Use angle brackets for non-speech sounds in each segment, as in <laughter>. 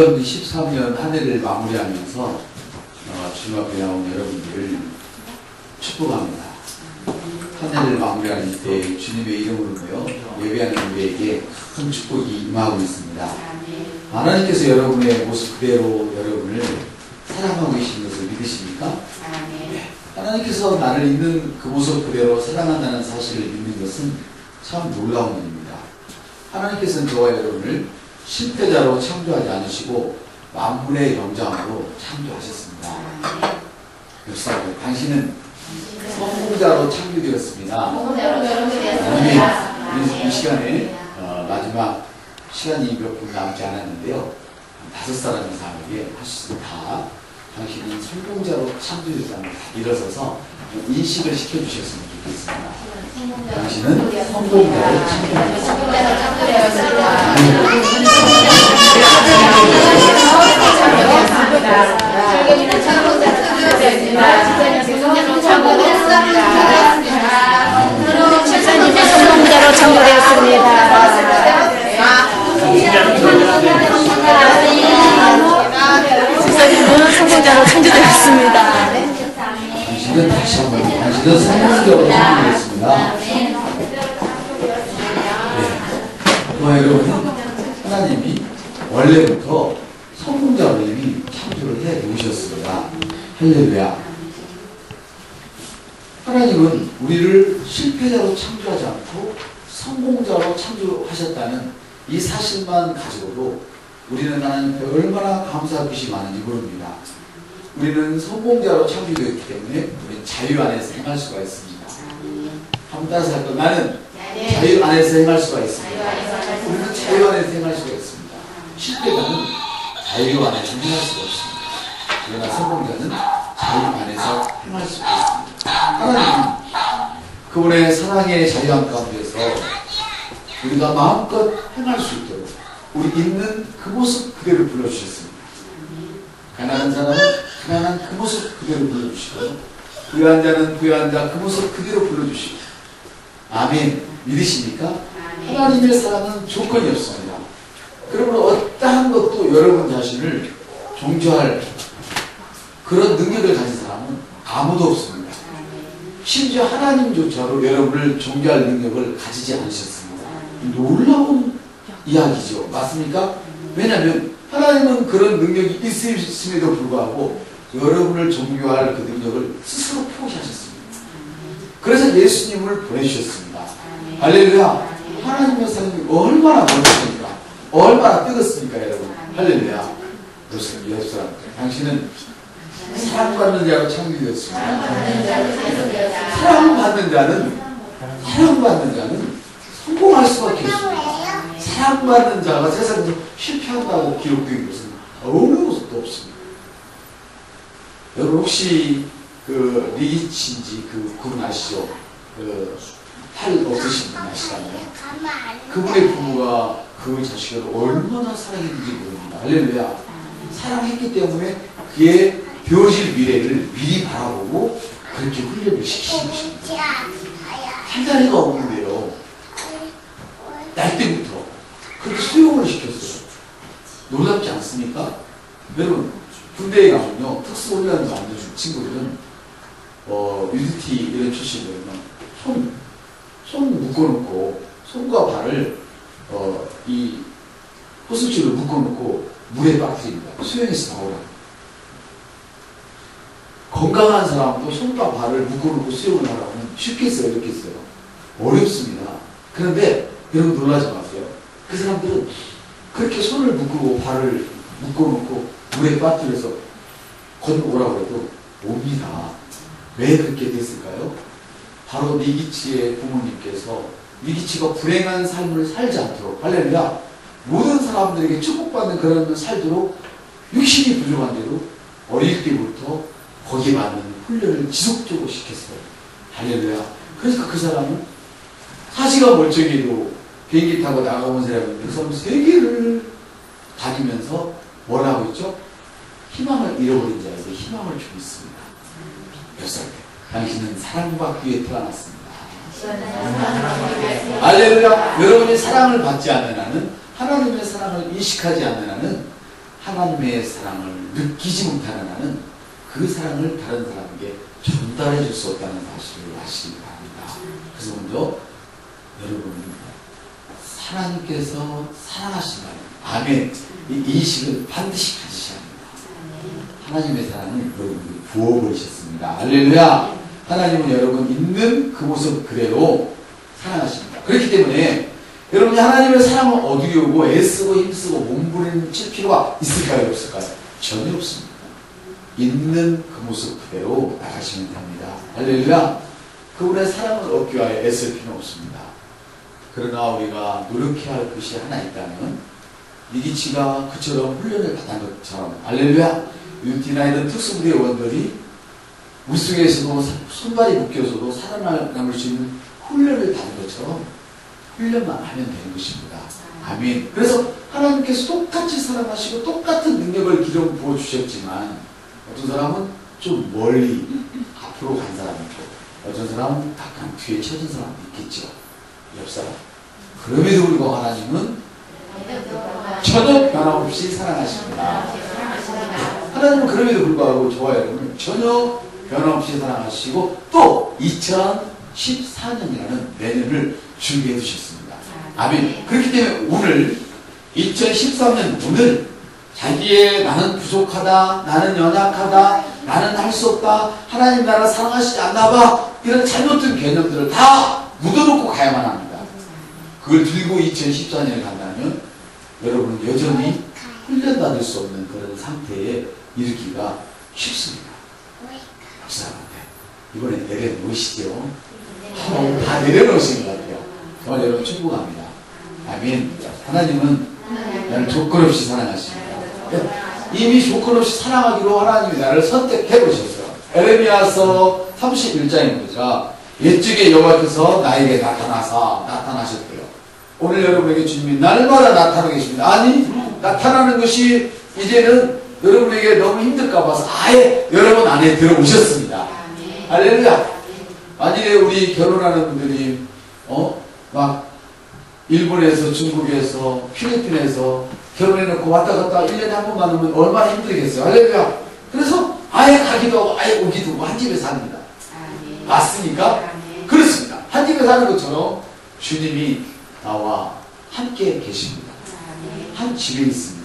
2013년 한 해를 마무리하면서 어, 주님 앞에 나온 여러분들을 축복합니다. 한 해를 마무리하는 때 주님의 이름으로요 예배하는 우리에게 큰 축복이 임하고 있습니다. 하나님께서 여러분의 모습 그대로 여러분을 사랑하고 계신 것을 믿으십니까? 하나님께서 나를 있는 그 모습 그대로 사랑한다는 사실을 믿는 것은 참 놀라운 일입니다. 하나님께서는 저와 여러분을 실패자로 창조하지 않으시고 만물의 영장으로 창조하셨습니다. 역사고 당신은 성공자로 창조되었습니다. 우리 이, 이 시간에 어, 마지막 시간이 몇 분 남지 않았는데요. 한 다섯 사람 이상에게 있다. 당신은 성공자로 걸 일어서서 인식을 시켜주셨으면 좋겠습니다. 당신은 성공자로 창조되었습니다. 한번 당신은 성공적으로 창조됐습니다. 네. 뭐 여러분 하나님이 원래부터 성공자로 이미 창조를 해 놓으셨습니다. 할렐루야. 하나님은 우리를 실패자로 창조하지 않고 성공자로 창조하셨다는 이 사실만 가지고도 우리는 하나님께 얼마나 감사할 것이 많은지 모릅니다. 우리는 성공자로 창조되었기 때문에 자유 안에서 행할 수가 있습니다. 한번 따라서 할까? 나는 자유 안에서 행할 수가 있습니다. 우리는 자유 안에서 행할 수가 있습니다. 실패자는 자유 안에서 행할 수가 없습니다. 그러나 성공자는 자유 안에서 행할 수가 있습니다. 하나님은 그분의 사랑의 자유함 가운데서 우리가 마음껏 행할 수 있도록 우리 있는 그 모습 그대로 불러주셨습니다. 가난한 사람은 가난한 그 모습 그대로 불러주시고 부유한 자는 부유한 자 그 모습 그대로 불러주시고 아멘 믿으십니까? 하나님의 사랑은 조건이 없습니다. 그러므로 어떠한 것도 여러분 자신을 종교할 그런 능력을 가진 사람은 아무도 없습니다. 심지어 하나님조차도 여러분을 종교할 능력을 가지지 않으셨습니다. 놀라운 이야기죠. 맞습니까? 왜냐하면 하나님은 그런 능력이 있음에도 불구하고 여러분을 종교할 그 능력을 스스로 포기하셨습니다. 그래서 예수님을 보내주셨습니다. 할렐루야. 하나님의 사랑이 얼마나 멋있습니까? 얼마나 뜨겁습니까, 여러분? 할렐루야. 그렇습니다. 예수 사람. 당신은 사랑받는 자로 창조되었습니다. 사랑받는 자는 사랑받는 자는 성공할 수밖에 없습니다. 사랑받는 자가 세상에서 실패한다고 기록된 것은 어느 곳도 없습니다. 여러분 혹시 그 리치인지 그 그분 아시죠? 그팔 없으신 분 아시잖아요. 그분의 부모가 그 자식을 얼마나 사랑했는지 모릅니다. 할렐루야. 사랑했기 때문에 그의 되어질 미래를 미리 바라보고 그렇게 훈련을 시키신 것입니다. 한 자리가 없는데요. 날 때부터 그렇게 수용을 시켰어요. 놀랍지 않습니까? 여러분, 군대에 가면요, 특수훈련도 안 해준 친구들은, 어, UDT 이런 출신들은 손, 손 묶어놓고, 손과 발을, 어, 이 호수줄로 묶어놓고 물에 빠뜨립니다. 수영해서 나오라고. 건강한 사람도 손과 발을 묶어놓고 수영을 하라면 쉽겠어요, 어렵겠어요? 어렵습니다. 그런데 여러분 놀라지 마세요. 그 사람들은 그렇게 손을 묶고 발을 묶어놓고 물에 빠뜨려서 건너오라고 해도 옵니다. 왜 그렇게 됐을까요? 바로 니기치의 부모님께서 니기치가 불행한 삶을 살지 않도록 할렐루야 모든 사람들에게 축복받는 그런 살도록 육신이 부족한데도 어릴 때부터 거기에 맞는 훈련을 지속적으로 시켰어요. 할렐루야. 그래서 그 사람은 사시가 멀쩡해도 비행기 타고 나가본 사람인데 그 사람은 세계를 다니면서 뭐라고 했죠? 희망을 잃어버린 자에게 희망을 주고 있습니다. 때? 당신은 사랑받기 위해 태어났습니다. 할렐루야. 여러분이 사랑을 받지 않는 한은 하나님의 사랑을 인식하지 않는 한은 하나님의 사랑을 느끼지 못하는 한은 그 사랑을 다른 사람에게 전달해 줄 수 없다는 사실을 아시기 바랍니다. 그래서 먼저 여러분 하나님께서 사랑하신다는 아멘 이 인식을 반드시. 하나님의 사랑을 여러분이 부어버리셨습니다. 할렐루야 하나님은 여러분 있는 그 모습 그대로 사랑하십니다. 그렇기 때문에 여러분이 하나님의 사랑을 얻으려고 애쓰고 힘쓰고 몸부림칠 필요가 있을까요? 없을까요? 전혀 없습니다. 있는 그 모습 그대로 나가시면 됩니다. 할렐루야. 그분의 사랑을 얻기 위하여 애쓸 필요는 없습니다. 그러나 우리가 노력해야 할 것이 하나 있다면 이기치가 그처럼 훈련을 받은 것처럼 할렐루야. 유티나이든 특수부대 원들이 물속에서도 손발이 묶여서도 살아남을 수 있는 훈련을 받은 것처럼 훈련만 하면 되는 것입니다. 아멘. 그래서 하나님께서 똑같이 사랑하시고 똑같은 능력을 기름 부어 주셨지만 어떤 사람은 좀 멀리 앞으로 간 사람이 있고 어떤 사람은 약간 뒤에 쳐진 사람도 있겠죠. 옆 사람. 그럼에도 불구하고 하나님은 전혀 변함없이 사랑하십니다. 하나님은 그럼에도 불구하고 좋아요. 여러분. 전혀 변함없이 사랑하시고 또 2014년이라는 내년을 준비해 두셨습니다. 아멘. 그렇기 때문에 오늘 2013년 오늘 자기의 나는 부족하다, 나는 연약하다, 나는 할 수 없다, 하나님 나를 사랑하시지 않나 봐 이런 잘못된 개념들을 다 묻어놓고 가야만 합니다. 그걸 들고 2014년에 간다면 여러분은 여전히 훈련받을 수 없는 그런 상태에 이르기가 쉽습니다. 목사님한테 이번에 내려놓으시죠. 한번 다 내려놓으신 것 같아요. 정말 여러분 충분합니다. 아멘. 하나님은 나를 조건 없이 사랑하십니다. 이미 조건 없이 사랑하기로 하나님이 나를 선택해 보셨어요. 에레미야서 31장에 보니까 옛적에 여호와께서 나에게 나타나사 나타나셨대요. 오늘 여러분에게 주님이 날마다 나타나고 계십니다. 아니 나타나는 것이 이제는 여러분에게 너무 힘들까 봐서 아예 여러분 안에 들어오셨습니다. 할렐루야. 만일에 우리 결혼하는 분들이 어 막 일본에서 중국에서 필리핀에서 결혼해놓고 왔다 갔다 1년에 한 번 만나면 얼마나 힘들겠어요. 할렐루야. 그래서 아예 가기도 하고 아예 오기도 하고 한 집에 삽니다. 맞습니까? 그렇습니다. 한 집에 사는 것처럼 주님이 나와 함께 계십니다. 한 집에 있습니다.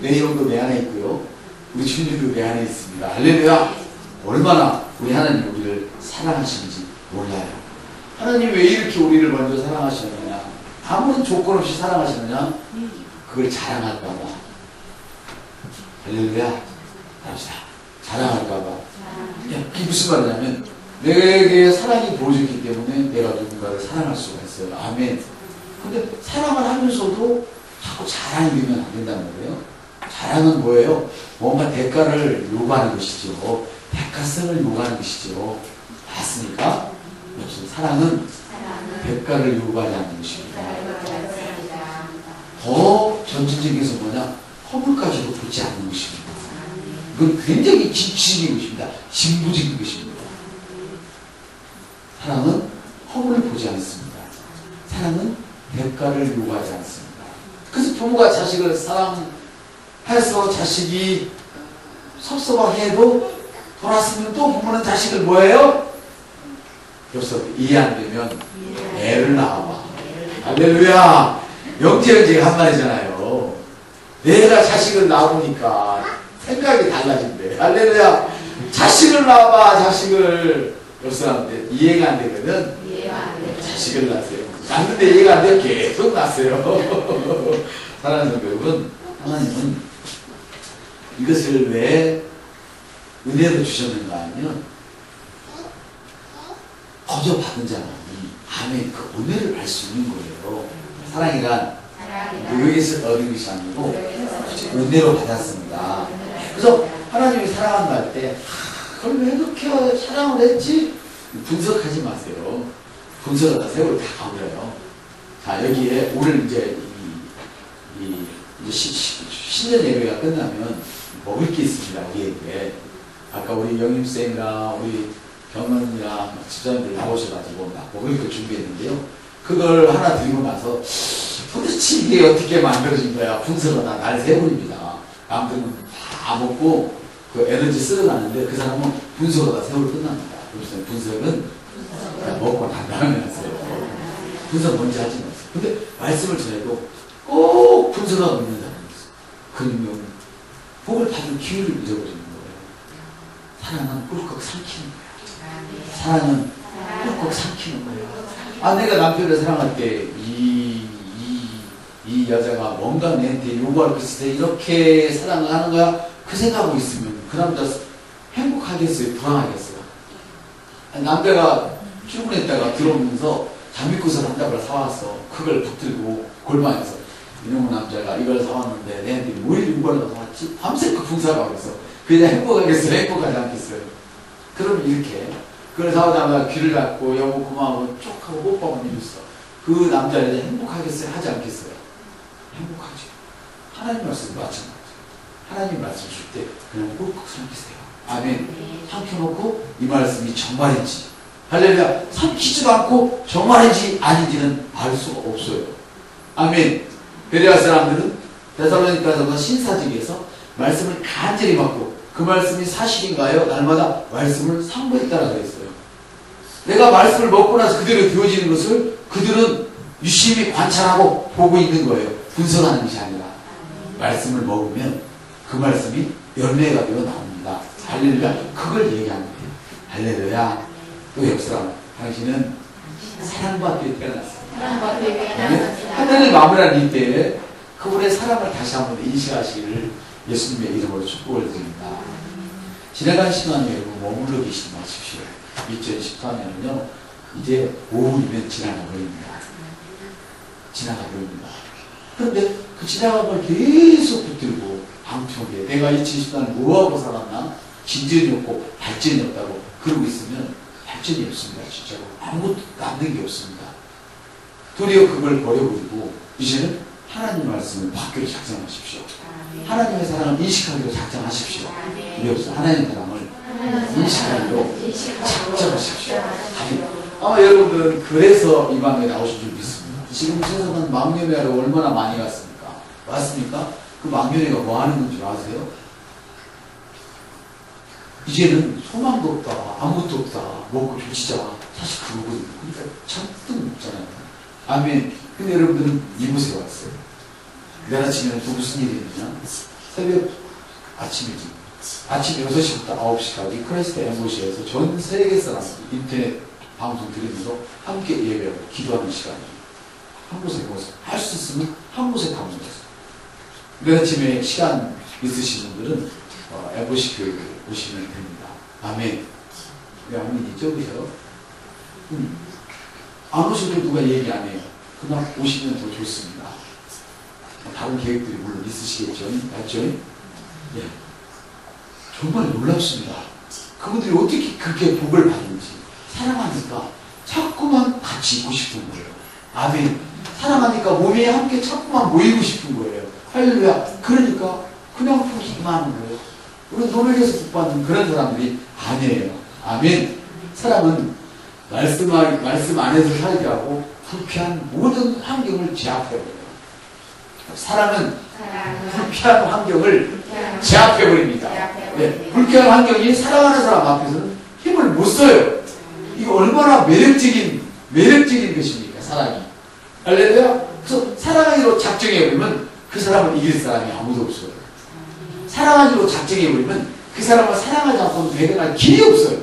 내 영도 내 안에 있고요. 우리 주님도 내 안에 있습니다. 할렐루야. 얼마나 우리 하나님 우리를 사랑하시는지 몰라요. 하나님 왜 이렇게 우리를 먼저 사랑하시느냐? 아무런 조건 없이 사랑하시느냐? 그걸 자랑할까봐. 할렐루야. 합시다. 자랑할까봐. 야, 그게 무슨 말이냐면, 내게 사랑이 부어졌기 때문에 내가 누군가를 사랑할 수가 있어요. 아멘. 근데 사랑을 하면서도 자꾸 자랑이 되면 안 된다는 거예요. 자랑은 뭐예요? 뭔가 대가를 요구하는 것이죠. 대가성을 요구하는 것이죠. 맞습니까? 역시 사랑은 대가를 요구하지 않는 것입니다. 더 전진적에서 뭐냐? 허물까지도 보지 않는 것입니다. 이건 굉장히 진취적인 것입니다. 진부적인 것입니다. 사랑은 허물을 보지 않습니다. 사랑은 대가를 요구하지 않습니다. 그래서 부모가 자식을 사랑 해서 자식이 섭섭해도 돌았으면 또 부모는 자식을 뭐예요? 그래서 이해 안 되면 애를 낳아봐. 할렐루야. 영재 형제가 한 말이잖아요. 내가 자식을 낳으니까 생각이 달라진대. 할렐루야. 자식을 낳아봐, 자식을. 옆 사람한테 이해가 안 되거든. 자식을 낳으세요. 낳는데 이해가 안 돼요. 계속 낳으세요. <laughs> 사랑하는 여러분, 하나님은 이것을 왜 은혜로 주셨는가 하면 거저 받은 자는 아멘 그 은혜를 받을 수 있는 거예요. 사랑이란 여기서 얻은 것이 아니고 은혜로 받았습니다. 그래서 하나님이 사랑한다 할 때, 아, 그걸 왜 그렇게 사랑을 했지? 분석하지 마세요. 분석하다 세월 다 가버려요. 자, 여기에 오늘 이제 이, 이 이제 시, 시, 신년 예배가 끝나면 먹을 게 있습니다. 우리에게. 아까 우리 영임쌤이랑 우리 경원이랑 집사님들 나오셔가지고 막 먹을 거 준비했는데요. 그걸 하나 드리고 나서 도대체 이게 어떻게 만들어진 거야? 분석하다 날 세버립니다. 남들은 다 먹고 그 에너지 쓸어가는데 그 사람은 분석하다 세월 끝납니다. 그래서 분석은 그냥 먹고 난 다음에 하세요. 분석 먼저 하지 마세요. 근데 말씀을 전해도 꼭 분석하고 있는 사람이 있어요. 그러면 복을 받을 기회를 잊어버리는 거예요. 사랑은 꿀꺽 삼키는 거예요. 사랑은 꿀꺽 삼키는 거예요. 아, 내가 남편을 사랑할 때, 이, 이, 이 여자가 뭔가 내한테 요구할 때 이렇게 사랑을 하는 거야? 그 생각하고 있으면 그 남자 행복하겠어요? 불안하겠어요? 남자가 출근했다가 들어오면서 장미꽃을 한 답을 사왔어. 그걸 붙들고 골방에서 이놈의 남자가 이걸 사왔는데 내한테 뭘 요구하려고 사왔지? 밤새껏 분석하고 있어. 그냥 행복하겠어요? 행복하지 않겠어요? 그럼 이렇게 그걸 사오자마자 귀를 닫고 여보 고마워 쭉 하고 뽀뽀하고 이랬어. 그 남자는 행복하겠어요? 하지 않겠어요? 행복하죠. 하나님 말씀 마찬가지. 하나님 말씀 줄 때 그냥 꿀꺽 삼키세요. 아멘. 삼켜놓고 이 말씀이 정말인지 할렐루야 삼키지도 않고 정말인지 아닌지는 알 수가 없어요. 아멘. 베레아 사람들은 데살로니가서 신사직에서 말씀을 간절히 받고 그 말씀이 사실인가요? 날마다 말씀을 상고했다라고 했어요. 내가 말씀을 먹고 나서 그대로 되어지는 것을 그들은 유심히 관찰하고 보고 있는 거예요. 분석하는 것이 아니라 말씀을 먹으면 그 말씀이 열매가 되어 나옵니다. 할렐루야. 그걸 얘기하는 거예요. 할렐루야. 또 옆사람 당신은 사랑받기에 태어났습니다. 네? 하나님 마무리하는 이때 그분의 사랑을 다시 한번 인식하시기를 예수님의 이름으로 축복을 드립니다. 지나간 시간에 여러분 머물러 계시지 마십시오. 2014년은요, 이제 5분이면 지나가 버립니다. 지나가 버립니다. 그런데 그 지나간 걸 계속 붙들고 방청하게 내가 2014년 뭐하고 살았나? 진전이 없고 발전이 없다고 그러고 있으면 발전이 없습니다. 진짜로. 아무것도 남는 게 없습니다. 도리어 그걸 버려버리고 이제는 하나님 말씀을 받기로 작정하십시오. 하나님의 사랑을 인식하기로 작정하십시오. 우리 없어 하나님의 사랑을 인식하기로 작정하십시오. 아멘. 아마 여러분들은 그래서 이 방에 나오신 줄 믿습니다. 지금 세상은 망년회하러 얼마나 많이 갔습니까? 왔습니까? 그 망년회가 뭐 하는 건줄 아세요? 이제는 소망도 없다, 아무것도 없다, 먹고 조치자. 사실 그거거든요. 그러니까 잔뜩 먹잖아요. 아멘. 근데 여러분들은 이곳에 왔어요. 내일 아침에는 또 무슨 일이 있느냐? 새벽 아침이지. 아침 6시부터 9시까지 크라이스트 엠보시에서 전 세계 사람 인터넷 방송 들으면서 함께 예배하고 기도하는 시간이에요. 한 곳에 모여서 할 수 있으면 한 곳에 가면 돼요. 내일 아침에 시간 있으신 분들은 어, 엠보시 교회를 오시면 됩니다. 아멘. 왜 아멘이죠? 그죠? 음. 안 오셔도 누가 얘기 안 해요. 그냥 오시면 더 좋습니다. 다른 계획들이 물론 있으시겠죠. 맞죠? 예. 정말 놀랍습니다. 그분들이 어떻게 그렇게 복을 받는지 사랑하니까 자꾸만 같이 있고 싶은 거예요. 아멘. 사랑하니까 몸이 함께 자꾸만 모이고 싶은 거예요. 할렐루야. 그러니까 그냥 보기만 하는 거예요. 우리 노력해서 복 받는 그런 사람들이 아니에요. 아멘. 사람은 말씀, 안- 말씀 안에서 살게 하고 불쾌한 모든 환경을 제압해버려요. 사랑은 불쾌한 환경을 제압해버립니다. 네, 불쾌한 환경이 사랑하는 사람 앞에서는 힘을 못 써요. 이거 얼마나 매력적인, 매력적인 것입니까, 사랑이. 알렐루야? 그래서 사랑하기로 작정해버리면 그 사람을 이길 사람이 아무도 없어요. 사랑하기로 작정해버리면 그 사람을 사랑하지 않고는 배려할 길이 없어요.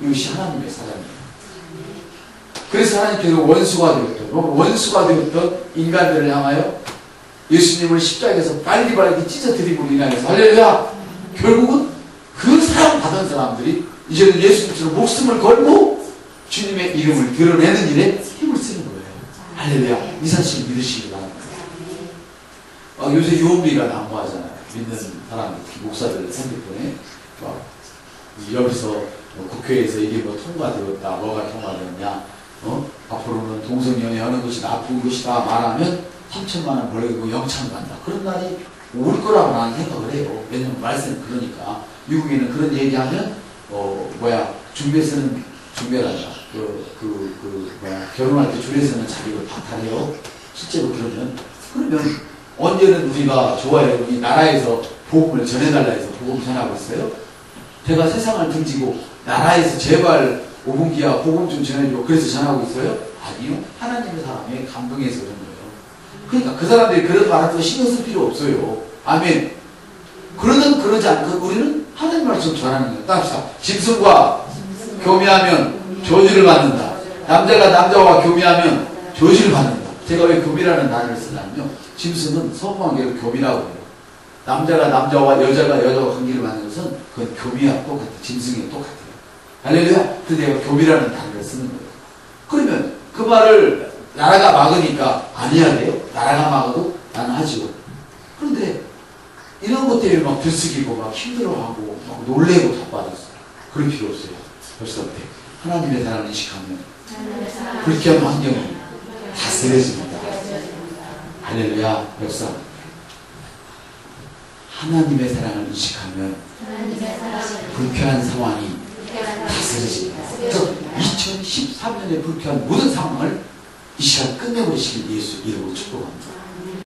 이것이 하나님의 사랑이에요. 그래서 하나님께서 원수가 되었던, 원수가 되었던 인간들을 향하여 예수님을 십자가에서 빨리빨리 찢어드림으로 인하여서 할렐루야! 결국은 그 사랑 받은 사람들이 이제는 예수님처럼 목숨을 걸고 주님의 이름을 드러내는 일에 힘을 쓰는 거예요. 할렐루야! 이 사실 믿으시기 바랍니다. 어, 요새 유언비가 난무하잖아요. 믿는 사람들, 목사들 핸드폰에 막 여기서 뭐 국회에서 이게 뭐 통과되었다, 뭐가 통과되었냐, 어? 앞으로는 동성연애 하는 것이 나쁜 것이다 말하면 3천만 원 벌리고 영창 간다. 그런 날이 올 거라고 나는 생각을 해요. 왜냐면 말씀 그러니까 미국에는 그런 얘기하면 어 뭐야 중배서는 중배란다. 그 그 그 뭐야 결혼할 때 줄에서는 자기를 박탈해요. 실제로 그러면 그러면 언제는 우리가 좋아요. 이 나라에서 복음을 전해달라 해서 복음 전하고 있어요? 제가 세상을 등지고 나라에서 제발 오분기야 복음 좀 전해줘 그래서 전하고 있어요? 아니요. 하나님의 사람이 감동해서 그런 거예요. 그러니까 그 사람들이 그런 말 같은 거 신경 쓸 필요 없어요. 아멘. 그러든 그러지 않고 우리는 하나님 말씀 전하는 거예요. 따라합시다. 짐승과 교미하면 조지를 받는다. 남자가 남자와 교미하면 조지를 받는다. 제가 왜 교미라는 단어를 쓰냐면요. 짐승은 성관계로 교미라고 해요. 남자가 남자와 여자가 여자와 관계를 갖는 것은 그건 교미와 똑같아. 짐승이 똑같아요. 할렐루야? 근데 내가 교미라는 단어를 쓰는 거예요. 그러면 그 말을 나라가 막으니까 안 해야 돼요? 나라가 막아도 나는 하지요. 그런데 이런 것 때문에 막 들쓰기고 막 힘들어하고 막 놀래고 답받았어요. 그럴 필요 없어요. 벌써 어때? 하나님의 사랑을 인식하면 불쾌한 환경이 다스려집니다. 할렐루야. 역사. 하나님의 사랑을 인식하면 불쾌한 상황이 다스려집니다. 그래서 2013년에 불쾌한 모든 상황을 이 시간 끝내버리시길 예수 이름으로 축복합니다.